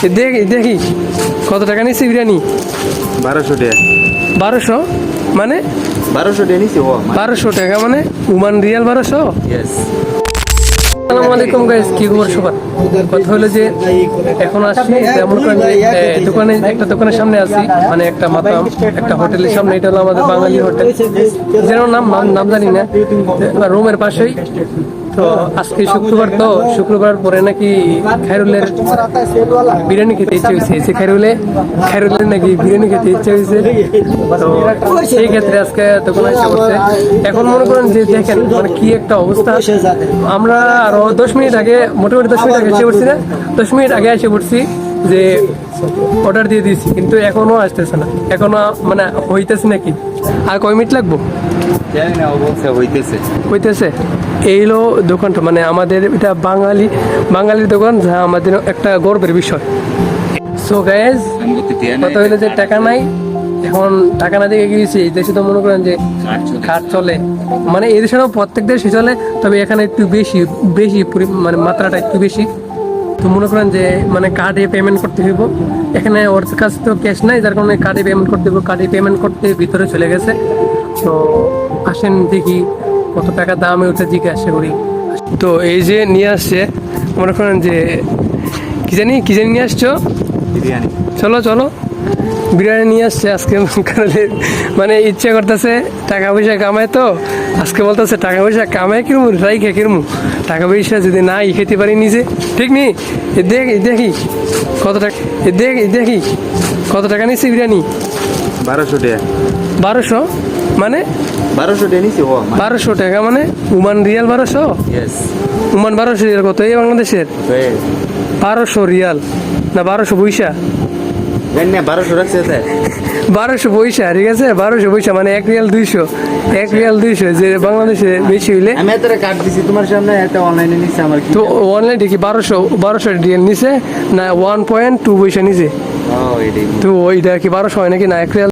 দেখি দেখি। কত টাকা নিচ্ছে বিরিয়ানি? বারোশো টাকা। বারোশো? মানে? বারোশো টাকা নিছি ও বারোশো টাকা মানে? উমান রিয়াল বারোশো? আসসালামু আলাইকুম গাইস কি খবর সবার? কথা হলো যে এখন আসছি দোকানে একটা দোকানের সামনে আছি মানে একটা মাতাম একটা হোটেলের সামনে এটা হলো আমাদের বাঙালি হোটেল। যেন নাম নাম- নাম জানি না। রুমের পাশেই তো আজকে শুক্রবার তো শুক্রবার পরে নাকি খাইরুলের বিরিয়ানি খেতে ইচ্ছে হয়েছে। খাইরুলে খাইরুলের নাকি বিরিয়ানি খেতে ইচ্ছে হয়েছে। তো সেই ক্ষেত্রে আজকে দোকানে এসে করছে। এখন মনে করেন যে দেখেন মানে কি একটা অবস্থা। আমরা আরও দশ মিনিট আগে, মোটামুটি দশ মিনিট আগে এসে পড়ছি না? দশ মিনিট আগে এসে পড়ছি। যে অর্ডার দিয়ে দিয়েছি কিন্তু এখনও আসতেছে না। এখনও মানে হইতেছে নাকি? আর কয় মিনিট লাগবো? হইতেছে। হইতেছে? এই হলো দোকানটা মানে আমাদের এটা বাঙালি বাঙালির দোকান যা আমাদের একটা গর্বের বিষয়। সো গ্যাস কত হইল যে টাকা নাই। এখন টাকা না দিয়ে গিয়েছি এই দেশে তো মনে করেন যে খাট চলে। মানে এই দেশেও প্রত্যেক দেশে চলে তবে এখানে একটু বেশি বেশি মানে মাত্রাটা একটু বেশি। তো মনে করেন যে মানে কার্ডে পেমেন্ট করতে হইব। এখানে ওর কাছে তো ক্যাশ নাই, যার কারণে কার্ডে পেমেন্ট করতে হইব। কার্ডে পেমেন্ট করতে ভিতরে চলে গেছে। তো আসেন দেখি কত টাকা দামে ওটা জিজ্ঞাসা করি। তো এই যে নিয়ে আসছে, মনে করেন যে, কি জানি কি জানি নিয়ে আসছো? বিরিয়ানি। চলো চলো। বিরিয়ানি নিয়ে আসছে আজকে মানে ইচ্ছে করতেছে টাকা পয়সা কামায় তো। আজকে বলতেছে টাকা পয়সা কামায় কিরম রাইখে কিরম। টাকা পয়সা যদি নাই খেতে পারি নিজে। ঠিক নি? এ দেখ দেখি। কত টাকা এ দেখ দেখি। কত টাকা নিচ্ছে বিরিয়ানি? বারোশো টাকা। বারোশো? মানে? বারোশো টাকা বারোশো টাকা মানে? উমান রিয়াল বারোশো? উমান বারোশো রিয়াল কত? এই বাংলাদেশের? বারোশো রিয়াল। না বারোশো পয়সা। বারোশো রাখছে স্যার বারোশো পয়সা ঠিক আছে? বারোশো পয়সা মানে এক রিয়াল দুইশো। এক রিয়াল দুইশো যে বাংলাদেশে বেশি হইলে। আমি এত কার্ড দিছি তোমার সামনে একটা অনলাইনে নিছে আমার তো অনলাইন কি বারোশো বারোশো রিয়াল নিছে না ওয়ান পয়েন্ট টু পয়সা নিছে? তো ওইটা কি বারোশো হয় নাকি? না এক রিয়াল